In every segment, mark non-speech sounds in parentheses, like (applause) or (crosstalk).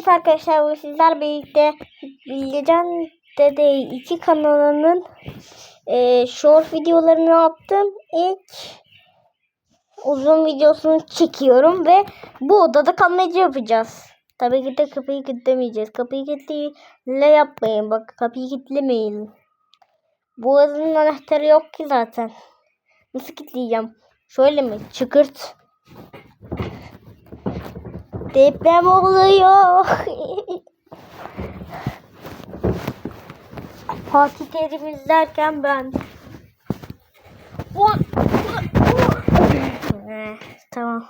Evet arkadaşlar sizler birlikte Bilgecan Dede 2 kanalının e, short videolarını yaptım. İlk uzun videosunu çekiyorum ve bu odada kalmacı yapacağız. Tabii ki de kapıyı kilitlemeyeceğiz. Kapıyı kilitle yapmayın. Bak kapıyı kilitlemeyin. Bu odanın anahtarı yok ki zaten. Nasıl kilitleyeceğim? Şöyle mi? Çıkırt. Deprem oluyor. Fatih Terim izlerken ben. Eh, tamam.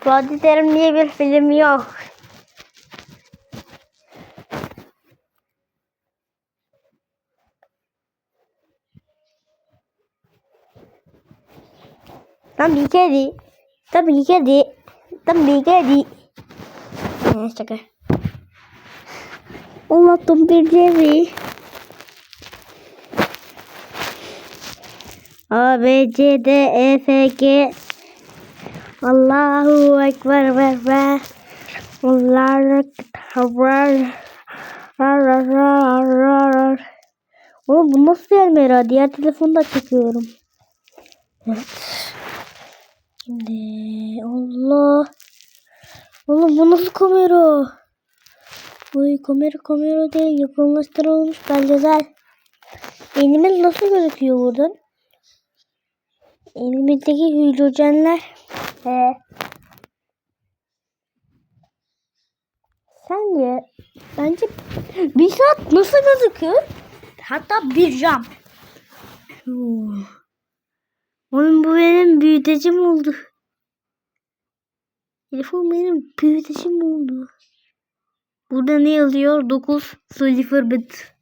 Fatih Terim diye bir film yok. Tabii ki de. Tabii ki de. Eh, şaka. Anlattım bir cevi. A, B, C, D, E, F, G. Allahu Ekber ve ve. Allahu Ekber. Oğlum bu nasıl gelmiyor? Diğer telefonda çekiyorum. Evet. Şimdi bu nasıl kamera? Uy kamera kamera değil yakınlaştırılmış belgezel. Elimiz nasıl gözüküyor buradan? Elimizdeki hidrojenler. He. Sence bence bir saat nasıl gözüküyor? Hatta bir cam. Oğlum bu benim büyütecim oldu. Telefon benim büyütecim oldu. Burada ne yazıyor? 9 0 bit.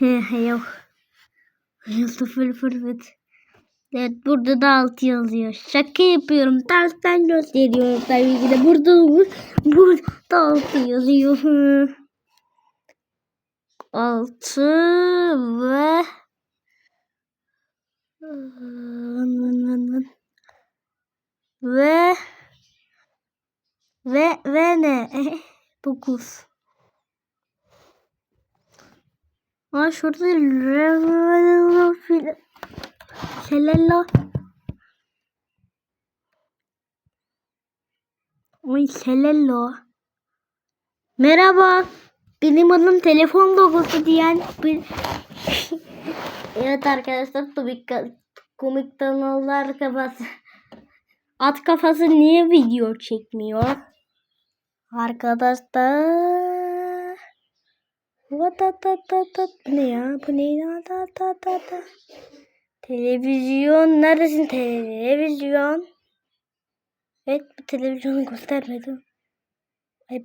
Yok. 0 bit. Evet burada da 6 yazıyor. Şaka yapıyorum. Tersten gösteriyorum tabii ki de. Burada burada 6 yazıyor. 6 ve ve ve ve ne? (laughs) 9. Aa şurada Selello. Oy Selello. Merhaba. Benim adım telefon logosu diyen bir... (laughs) evet arkadaşlar komik, komik kanallar kafası. At kafası niye video çekmiyor? Arkadaşlar. Da ne ya? Bu ne? Da da da da. Televizyon neredesin televizyon? Evet bu televizyonu göstermedim. Ay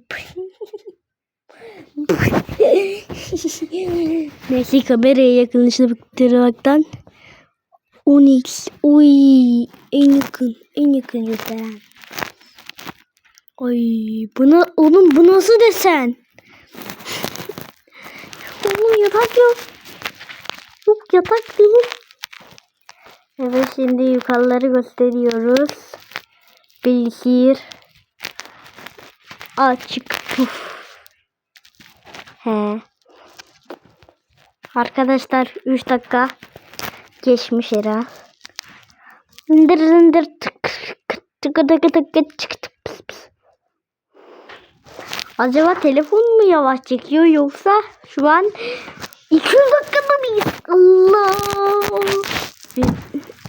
Neyse (laughs) kameraya yakınlaştırmaktan 10x Uy en yakın en yakın gösteren. Ay buna oğlum bu nasıl desen? oğlum yatak yok. Yok yatak değil. Evet şimdi yukarıları gösteriyoruz. Bilgisayar açık. Uf. He. Arkadaşlar 3 dakika geçmiş herhalde. Indır indır tık tık tık tık tık tık Acaba telefon mu yavaş çekiyor yoksa şu an 200 dakikada mıyız? Allah!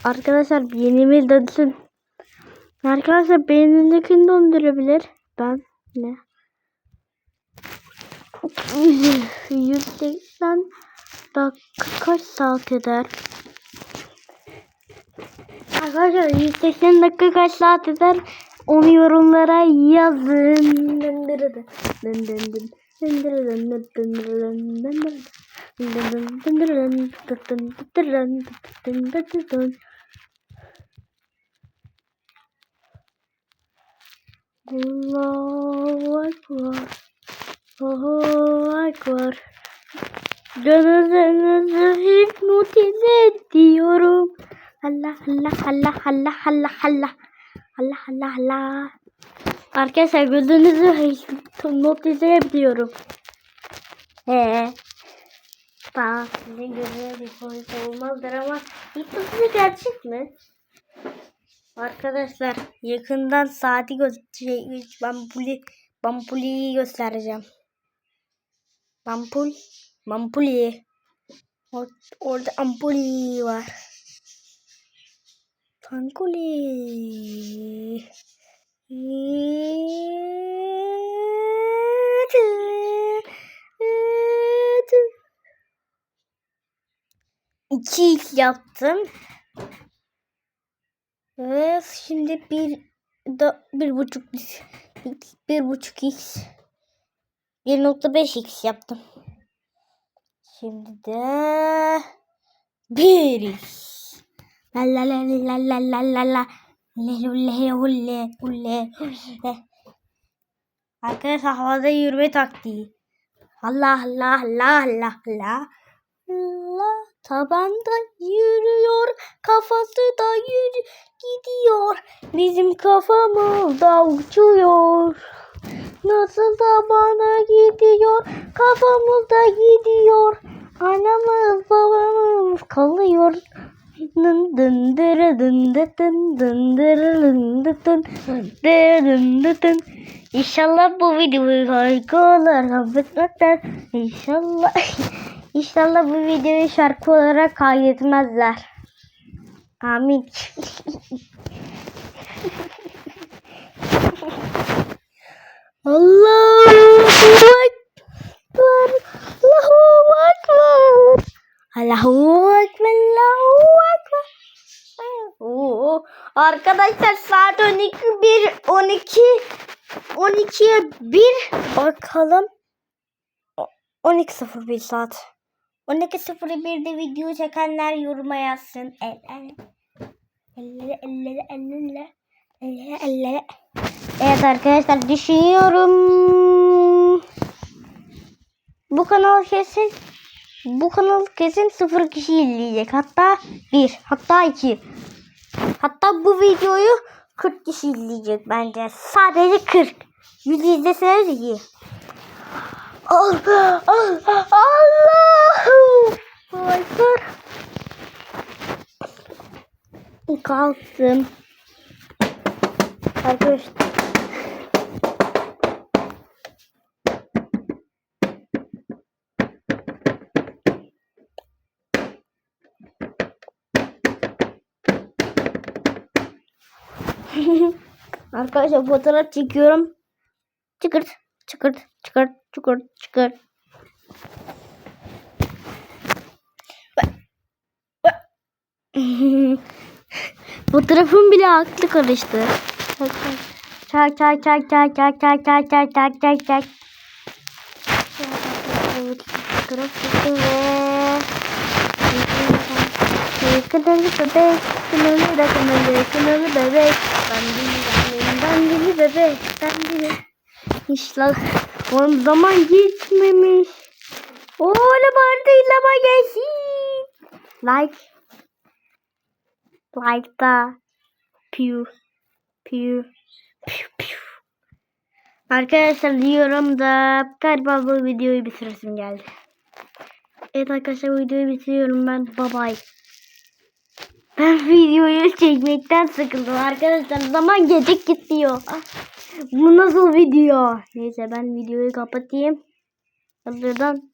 Arkadaşlar yenimiz dönsün. Arkadaşlar beynindekini döndürebilir. Ben ne? 180 dakika kaç saat eder? Arkadaşlar 180 dakika kaç saat eder? Onu yorumlara yazın. Allahu Ekber. Allahu Ekber. Canınızı hipnotize ediyorum. Allah Allah Allah Allah Allah Allah Allah Allah Allah Arkadaşlar gördüğünüzü not izleyebiliyorum. He. Daha sizin gözünüz bir sonuç olmazdır ama size gerçek mi? Arkadaşlar yakından saati gö şey, bampuli bampuliyi göstereceğim. Bampul bampuli. Or orada ampuli var. Tankuli. İki x yaptım. Ve şimdi bir da bir buçuk x bir buçuk x 1.5 x yaptım. Şimdi de bir x. La la la la la la la la. Lehulle hulle hulle hulle. Arkadaşlar havada yürüme taktiği. Allah Allah Allah Allah Allah. Allah tabanda yürüyor, kafası da yürü gidiyor. Bizim kafamız da uçuyor. Nasıl da bana gidiyor, kafamız da gidiyor. Anamız babamız kalıyor. Dın dın dırı dın dı dın dın dırı dın dı dın dırı. İnşallah bu videoyu harika olur. Affetmezler. İnşallah. (laughs) İnşallah bu videoyu şarkı olarak kaydetmezler. Amin. (laughs) Allahu Ekber. Allahu Ekber. Allahu Ekber. Allahu Ekber. Oo, arkadaşlar saat 12 1 12 12'ye 1 bakalım. 12.01 saat. 12.01'de video çekenler yoruma yazsın. El el. Ellere ellere ellere. Ellere ellere. Evet arkadaşlar düşünüyorum. Bu kanal kesin bu kanal kesin sıfır kişi izleyecek. Hatta bir, hatta iki. Hatta bu videoyu 40 kişi izleyecek bence. Sadece 40. 100 izleseniz iyi. Allah Allah Allah. Kalktım. Arkadaşlar. Arkadaşlar fotoğraf çekiyorum. Çıkırt, çıkırt, çıkırt, çıkırt, çıkırt. Fotoğrafım bile aklı karıştı. Çak çak çak çak çak çak çak çak çak çak çak. Fotoğraf çektim ve Kınalı bebek, kınalı da kınalı, kınalı bebek. Ben deli, ben deli bebek, ben deli. İşler, oğlum zaman geçmemiş. Oğlum artık zaman geçsin. Like. Like da. Piu. Piu. Piu piu. Arkadaşlar diyorum da galiba bu videoyu bitiresim geldi. Evet arkadaşlar videoyu bitiriyorum ben. Bye bye. Ben videoyu çekmekten sıkıldım arkadaşlar. Zaman gecik gidiyor. Bu nasıl video? Neyse ben videoyu kapatayım. Hazırdan